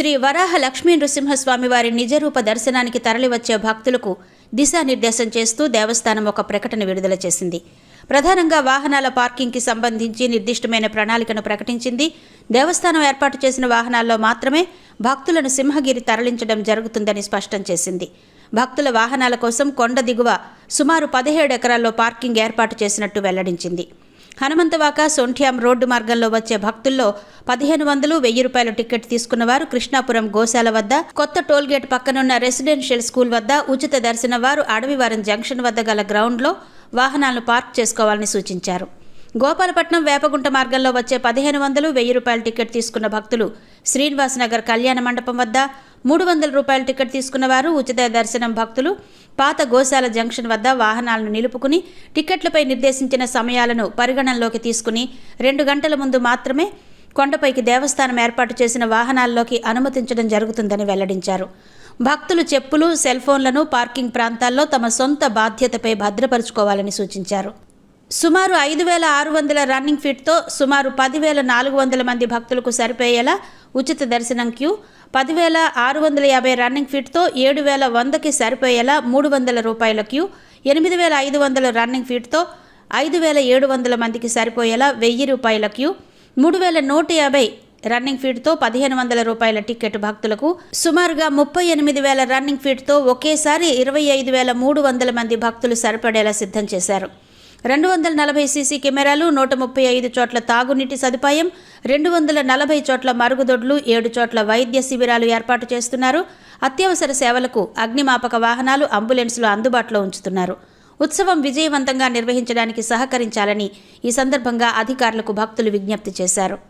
శ్రీ వరాహ లక్ష్మీ నృసింహస్వామి వారి నిజరూప దర్శనానికి తరలివచ్చే భక్తులకు దిశానిర్దేశం చేస్తూ దేవస్థానం ఒక ప్రకటన విడుదల చేసింది. ప్రధానంగా వాహనాల పార్కింగ్కి సంబంధించి నిర్దిష్టమైన ప్రణాళికను ప్రకటించింది. దేవస్థానం ఏర్పాటు చేసిన వాహనాల్లో మాత్రమే భక్తులను సింహగిరి తరలించడం జరుగుతుందని స్పష్టం చేసింది. భక్తుల వాహనాల కోసం కొండ దిగువ సుమారు పదిహేడు ఎకరాల్లో పార్కింగ్ ఏర్పాటు చేసినట్టు వెల్లడించింది. హనుమంతవాక సొంఠ్యాం రోడ్డు మార్గంలో వచ్చే భక్తుల్లో పదిహేను వందలు వెయ్యి రూపాయల టికెట్ తీసుకున్నవారు కృష్ణాపురం గోశాల వద్ద కొత్త టోల్గేట్ పక్కనున్న రెసిడెన్షియల్ స్కూల్ వద్ద ఉచిత దర్శన వారు అడవివారం జంక్షన్ వద్ద గల గ్రౌండ్లో వాహనాలను పార్క్ చేసుకోవాలని సూచించారు. గోపాలపట్నం వేపగుంట మార్గంలో వచ్చే పదిహేను వందలు వెయ్యి రూపాయల టికెట్ తీసుకున్న భక్తులు శ్రీనివాస్ నగర్ కళ్యాణ మండపం వద్ద మూడు వందల రూపాయల టికెట్ తీసుకున్న వారు ఉచిత దర్శనం భక్తులు. పాత గోశాల జంక్షన్ వద్ద వాహనాలను నిలుపుకుని టికెట్లపై నిర్దేశించిన సమయాలను పరిగణనలోకి తీసుకుని రెండు గంటల ముందు మాత్రమే కొండపైకి దేవస్థానం ఏర్పాటు చేసిన వాహనాల్లోకి అనుమతించడం జరుగుతుందని వెల్లడించారు. భక్తులు చెప్పులు సెల్ ఫోన్లను పార్కింగ్ ప్రాంతాల్లో తమ సొంత బాధ్యతపై భద్రపరుచుకోవాలని సూచించారు. సుమారు ఐదు వేల ఆరు వందల రన్నింగ్ ఫిట్తో సుమారు పదివేల నాలుగు వందల మంది భక్తులకు సరిపోయేలా ఉచిత దర్శనం క్యూ. పదివేల ఆరు వందల యాభై రన్నింగ్ ఫిట్తో ఏడు వేల వందకి సరిపోయేలా మూడు వందల రూపాయల క్యూ. ఎనిమిది వేల ఐదు వందల రన్నింగ్ ఫిట్తో ఐదు వేల ఏడు వందల మందికి సరిపోయేలా వెయ్యి రూపాయల క్యూ. మూడు వేల నూట యాభై రన్నింగ్ ఫీట్తో పదిహేను వందల రూపాయల టికెట్ భక్తులకు సుమారుగా ముప్పై ఎనిమిది వేల రన్నింగ్ ఫీట్తో ఒకేసారి ఇరవై ఐదు వేల మూడు వందల మంది భక్తులు సరిపడేలా సిద్ధం చేశారు. రెండు వందల నలభై సీసీ కెమెరాలు నూట ముప్పై ఐదు చోట్ల తాగునీటి సదుపాయం రెండు వందల నలభై చోట్ల మరుగుదొడ్లు ఏడు చోట్ల వైద్య శిబిరాలు ఏర్పాటు చేస్తున్నారు. అత్యవసర సేవలకు అగ్నిమాపక వాహనాలు అంబులెన్సులు అందుబాటులో ఉంచుతున్నారు. ఉత్సవం విజయవంతంగా నిర్వహించడానికి సహకరించాలని ఈ సందర్భంగా అధికారులకు భక్తులు విజ్ఞప్తి చేశారు.